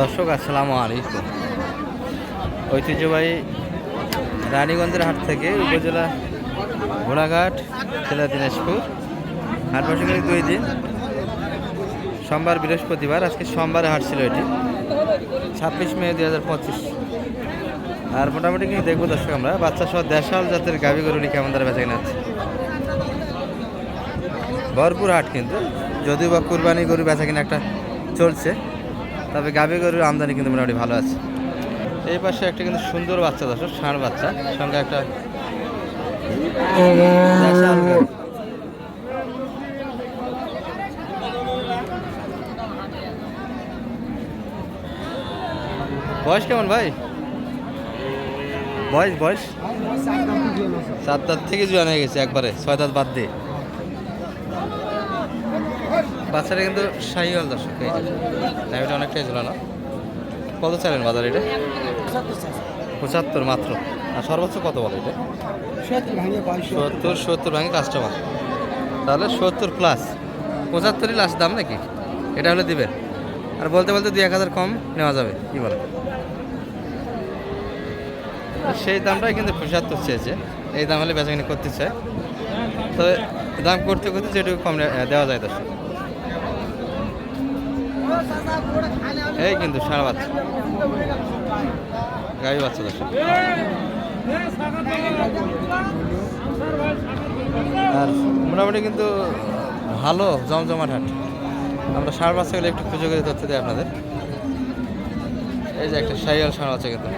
দর্শক, আসসালামু আলাইকুম। ঐতিহ্যবাহী রানীগঞ্জের হাট থেকে উপজেলা ঘোড়াঘাট, জেলা দিনাজপুর। হাট বসে দুই দিন, সোমবার, বৃহস্পতিবার, আজকে সোমবারে হাট ছিল এটি। ছাব্বিশ মে দুই হাজার পঁচিশ। আর মোটামুটি কিন্তু দেখব দর্শক আমরা বাচ্চা সহ দেশাল জাতের গাভী গরুটি কেমন দ্বারা বেঁচে কিনা আছে ভরপুর হাট কিন্তু, যদিও বা কুরবানি গরু বেচা কিনা একটা চলছে। তবে গাভী গরুর আমদানি কিন্তু মোটামুটি ভালো আছে। এই পাশে একটা কিন্তু সুন্দর বাচ্চা দর্শক ষাঁড় বাচ্চা। সঙ্গে একটা বয়স কেমন ভাই? বয়স বয়স? সাত দাঁত থেকে জোয়ান হয়ে গেছে একবারে ছয় দাঁত বাদ দিয়ে। বাচ্চাটা কিন্তু শাহি হল দর্শক, এই যে। অনেকটাই ছিল না কত চাইলেন বাজার এটা? পঁচাত্তর মাত্র। আর সর্বোচ্চ কত বলে এটা? সত্তর সত্তর ভাঙে কাস্টমার তাহলে সত্তর প্লাস পঁচাত্তরই লাস্ট দাম নাকি? এটা হলে দিবেন। আর বলতে বলতে দুই এক হাজার কম নেওয়া যাবে, কি বলে সেই দামটাই কিন্তু পঁচাত্তর চেয়েছে। এই দাম হলে বেচাকিনি করতে চায় তবে দাম করতে করতে যেটুকু কম দেওয়া যায় দর্শক। এই কিন্তু সারা বাচ্চা। গাড়ি বাচ্চা দর্শক আর মোটামুটি কিন্তু ভালো জমজমাট হাট। আমরা ষাঁড় বাচ্চাগুলো একটু খুঁজে করে তথ্য দিই আপনাদের। এই যে একটা সাইয়াল ষাঁড় বাচ্চা কিন্তু।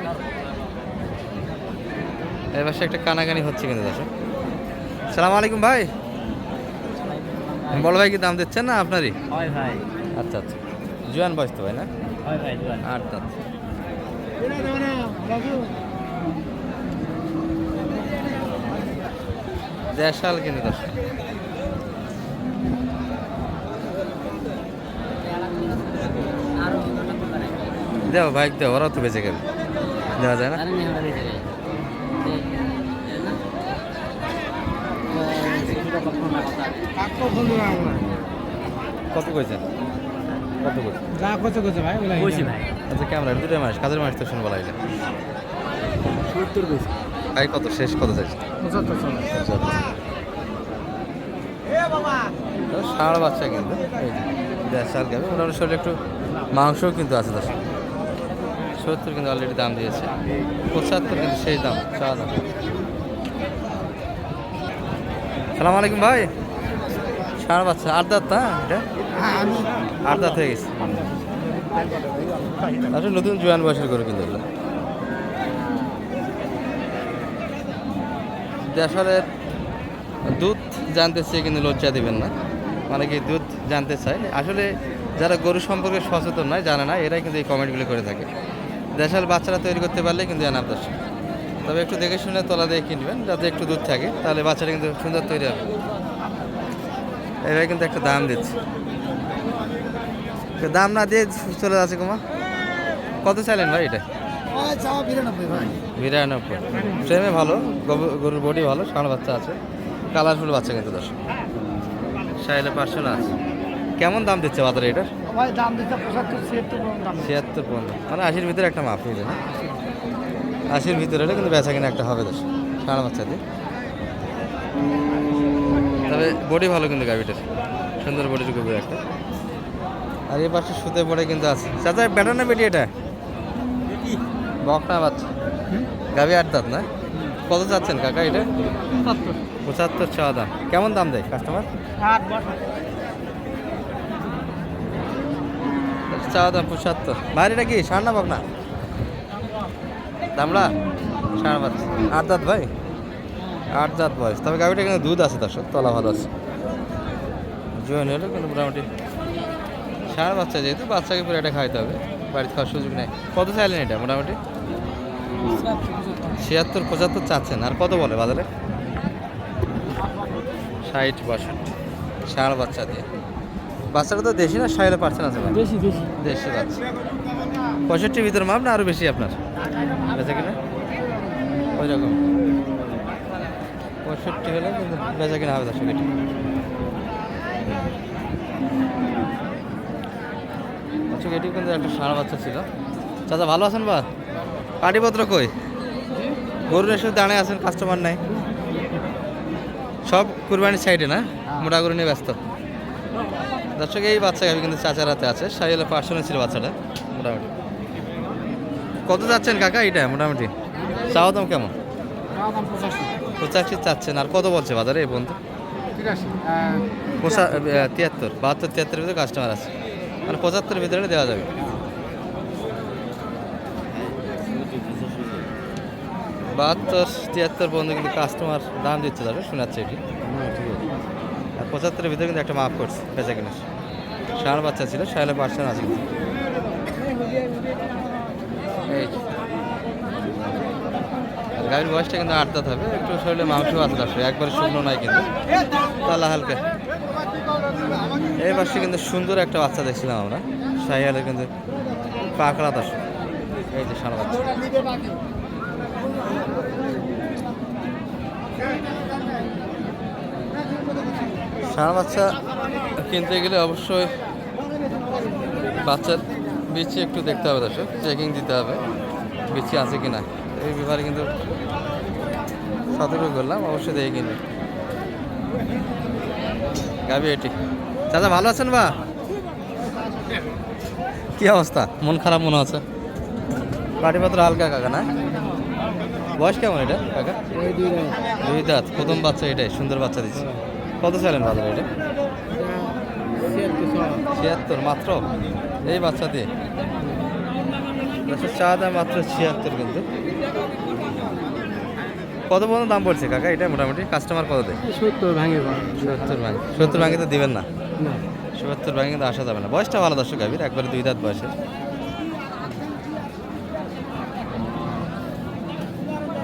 এর পাশে একটা কানাকানি হচ্ছে কিন্তু দর্শক সালাম আলাইকুম ভাই। বড় ভাই কি দাম দিচ্ছেন না আপনারই? আচ্ছা আচ্ছা। জোয়ান বয়স তো ভাই না? হয় আট দাঁত দেশাল কিন্তু দর্শক। দেও বাইক দেও ওরাও তো বেঁচে গেল। দেওয়া যায় না? কত কইছেন? কত কইছেন যা কত কত ভাই আচ্ছা ক্যামেরা দুটো মাস কাজের মাস তো শুনে বলা যায় সত্তর ভাই কত শেষ কত চাইছে ষাঁড় বাচ্চা কিন্তু। গাবে শরীরে একটু মাংসও কিন্তু আছে দশ সত্তর কিন্তু অলরেডি দাম দিয়েছে। পঁচাত্তর কিন্তু সেই দাম চা দাম। সালাম আলাইকুম ভাই। ষাঁড় বাচ্চা আট দাঁত না আট দাঁত হয়ে গেছে। আসলে নতুন জোয়ান বয়সের গরু কিন্তু দেশালের দুধ জানতে চেয়ে কিন্তু লজ্জা দিবেন না। মানে কি দুধ জানতে চায়। আসলে যারা গরু সম্পর্কে সচেতন নয়, জানে না, এরাই কিন্তু এই কমেন্টগুলো করে থাকে। দেশাল বাচ্চারা তৈরি করতে পারলে কিন্তু এনার দর্শক তবে একটু দেখে শুনে তলা দিয়ে কিনবেন, যাতে একটু দুধ থাকে, তাহলে বাচ্চাটা কিন্তু সুন্দর তৈরি হবে। এবার কিন্তু একটা দাম দিচ্ছে। দাম না দিয়ে চলে যাচ্ছে কুমা। কত চাইলেন ভাই এটা? বিরানব্বই। ফ্রেমে ভালো গরু- গরুর বডি ভালো ষাঁড় বাচ্চা আছে। কালারফুল বাচ্চা কিন্তু দর্শক। সাইলে পাঁচশো না আছে। কেমন দাম দিচ্ছে বাজারে এটার? দাম ছিয়াত্তর পনেরো মানে আশির ভিতরে একটা মাপ যায় না? আশির ভিতরে কিন্তু বেচা কিনা একটা হবে দর্শক ষাঁড় বাচ্চা দিয়ে। তবে বডি ভালো কিন্তু গাভিটার সুন্দর বডির গভীর একটা আর এই পাশে সুতে পড়ে কিন্তু আছে। চাচা বেটা না বেটি এটা? বকনা বাচ্চা। গাভি আট দাঁত না? কত চাচ্ছেন কাকা এটা? পঁচাত্তর। চাওয়া দাম কেমন দাম দেয় কাস্টমার চাওয়া দাম পঁচাত্তর। ভাই এটা কি সার না বকনা? দামড়া? ষাঁড় বাচ্চা। আট দাঁত ভাই? আট জাত বয়স। তবে গাভিটা কিন্তু দুধ আছে তার তলা ভালো আছে। জয়েন হলে কিন্তু মোটামুটি ষাঁড় বাচ্চা যেহেতু বাচ্চাকে পুরো এটা খাইতে হবে। বাড়িতে খাওয়ার সুযোগ নেই। কত চাইলেন এটা মোটামুটি? ছিয়াত্তর পঁচাত্তর চাচ্ছেন। আর কত বলে বাজারে? ষাট বাষট্টি। ষাঁড় বাচ্চা দিয়ে। বাচ্চাটা তো দেশি না সাইলে পারছেন আছে বেশি বেশি দেশি। বাচ্চা। পঁয়ষট্টির ভিতরে মাপ না আরও বেশি আপনার? বেচা কিনা? ওই রকম পঁয়ষট্টি হলে কিন্তু বেচা কিনা হবে দর্শক এটা। দর্শক, এটিও কিন্তু একটা সারা বাচ্চা ছিল। চাচা, ভালো আছেন বা? পাটিপত্র কই? গরুর এসে দাঁড়িয়ে আছেন কাস্টমার নাই। সব কুরবানির সাইডে না? মোটা গরু নিয়ে ব্যস্ত। দর্শক, এই বাচ্চা গাবি কিন্তু চাচার হাতে আছে। সাইলে পার্সোনাল ছিল বাচ্চাটা, মোটামুটি। কত যাচ্ছেন কাকা এটা মোটামুটি? চাওয়া দাম কেমন? পঁচাশি চাচ্ছেন আর কত বলছে বাজারে এই বন্ধু তিয়াত্তর বাহাত্তর তিয়াত্তরের ভিতরে কাস্টমার আছে। মানে পঁচাত্তরের ভিতরে দেওয়া যাবে। বাহাত্তর তিয়াত্তর পর্যন্ত কিন্তু কাস্টমার দাম দিচ্ছে যাবে শোনাচ্ছে এটি। আর পঁচাত্তরের ভিতরে কিন্তু একটা মাফ করছে বেচা কিনা ষাঁড় বাচ্চা ছিল ষাঁড়ে পার্সেন্ট আছে কিন্তু। এই যে। আর গাড়ির বয়সটা কিন্তু আট দাঁত হবে। একটু শরীরে মাংস আছে আসলে একবারে শুকনো নাই কিন্তু। তালা হালকা। এই পাশে কিন্তু সুন্দর একটা বাচ্চা দেখছিলাম আমরা। শাহিয়ালের কিন্তু পাকড়া দাস এই যে সারা বাচ্চা। সারা বাচ্চা কিনতে গেলে অবশ্যই বাচ্চার বিচি একটু দেখতে হবে দর্শক। চেকিং দিতে হবে। বিচি আছে কি না এই ব্যাপারে কিন্তু সতর্ক করলাম, অবশ্যই দেখে কিনবে। গাবি এটি। চাচা, ভালো আছেন বা? কি অবস্থা? মন খারাপ মনে আছে পাটিপত্র হালকা কাকা, না? বয়স কেমন এটা, কাকা? দুই দাঁত, প্রথম বাচ্চা এটাই, সুন্দর বাচ্চা দিচ্ছে। কত চাইলেন বাজারে এটা? ছিয়াত্তর, মাত্র? এই বাচ্চা দিয়ে চা দাম মাত্র ছিয়াত্তর কিন্তু। কত পর্যন্ত দাম পড়ছে কাকা? এটা মোটামুটি কাস্টমার কত দেয়? সত্তর ভাঙে সত্তর ভাঙে। সত্তর ভাঙে তো দিবেন না? সত্তর ভাঙে কিন্তু আসা যাবে না। বয়সটা ভালো দর্শক গাভীর একবারে দুই দাঁত বয়সে।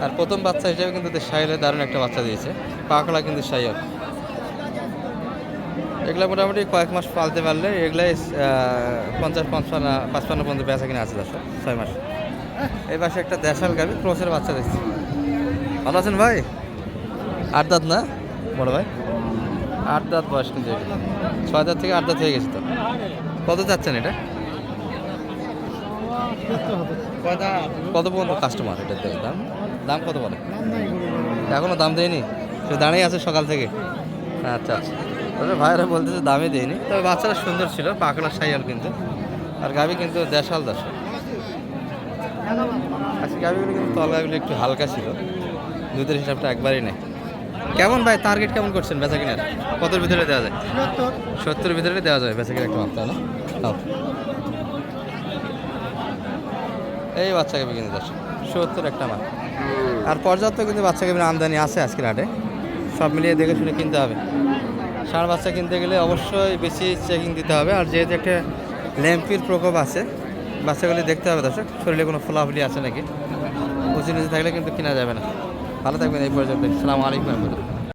আর প্রথম বাচ্চা হিসেবে কিন্তু সাইলে দারুণ একটা বাচ্চা দিয়েছে। পাকড়া কিন্তু সাইল এগুলা মোটামুটি কয়েক মাস পালতে পারলে এগুলাই পঞ্চাশ, পঞ্চান্ন, পাঁচপান্ন পর্যন্ত বেচা কিনা আছে দর্শক, ছয় মাস। এই পাশে একটা দেশাল গাভি, ক্রোসের বাচ্চা দেখছি। ভালো আছেন ভাই? আট দাঁত না? বড় ভাই? আট দাঁত বয়স কিন্তু। ছয় দাঁত থেকে আট দাঁত হয়ে গেছে তো। কত চাচ্ছেন এটা? কত পর্যন্ত কাস্টমার এটার দাম? দাম কত বলে? এখনও দাম দেয়নি? সে দাঁড়িয়ে আছে সকাল থেকে। আচ্ছা আচ্ছা। তবে ভাইরা বলতেছে দামই দেয়নি। তবে বাচ্চারা সুন্দর ছিল পাকড়া সাইয়াল কিন্তু। আর গাবি কিন্তু দেশাল দশ আজকে গাবিগুলো কিন্তু তলাগুলো একটু হালকা ছিল। দুধের হিসাবটা একবারই নেই। কেমন ভাই টার্গেট কেমন করছেন বেচা কিনার? কতর ভিতরে দেওয়া যায়? সত্তর। ভিতরে দেওয়া যায় বেচা কিনা একটা মাত্রা না? এই বাচ্চা গাবি কিন্তু দশ সত্তর একটা মাল আর পর্যাপ্ত কিন্তু বাচ্চা গাবির আমদানি আছে আজকের হাটে। সব মিলিয়ে দেখে শুনে কিনতে হবে। ষাঁড় বাচ্চা কিনতে গেলে অবশ্যই বেশি চেকিং দিতে হবে। আর যেহেতু একটা ল্যাম্পির প্রকোপ আছে, বাচ্চাগুলি দেখতে হবে দর্শক। শরীরে কোনো ফলাফলি আছে নাকি? উঁচু নিচে থাকলে কিন্তু কেনা যাবে না। ভালো থাকবেন এই পর্যন্ত সালামু আলাইকুম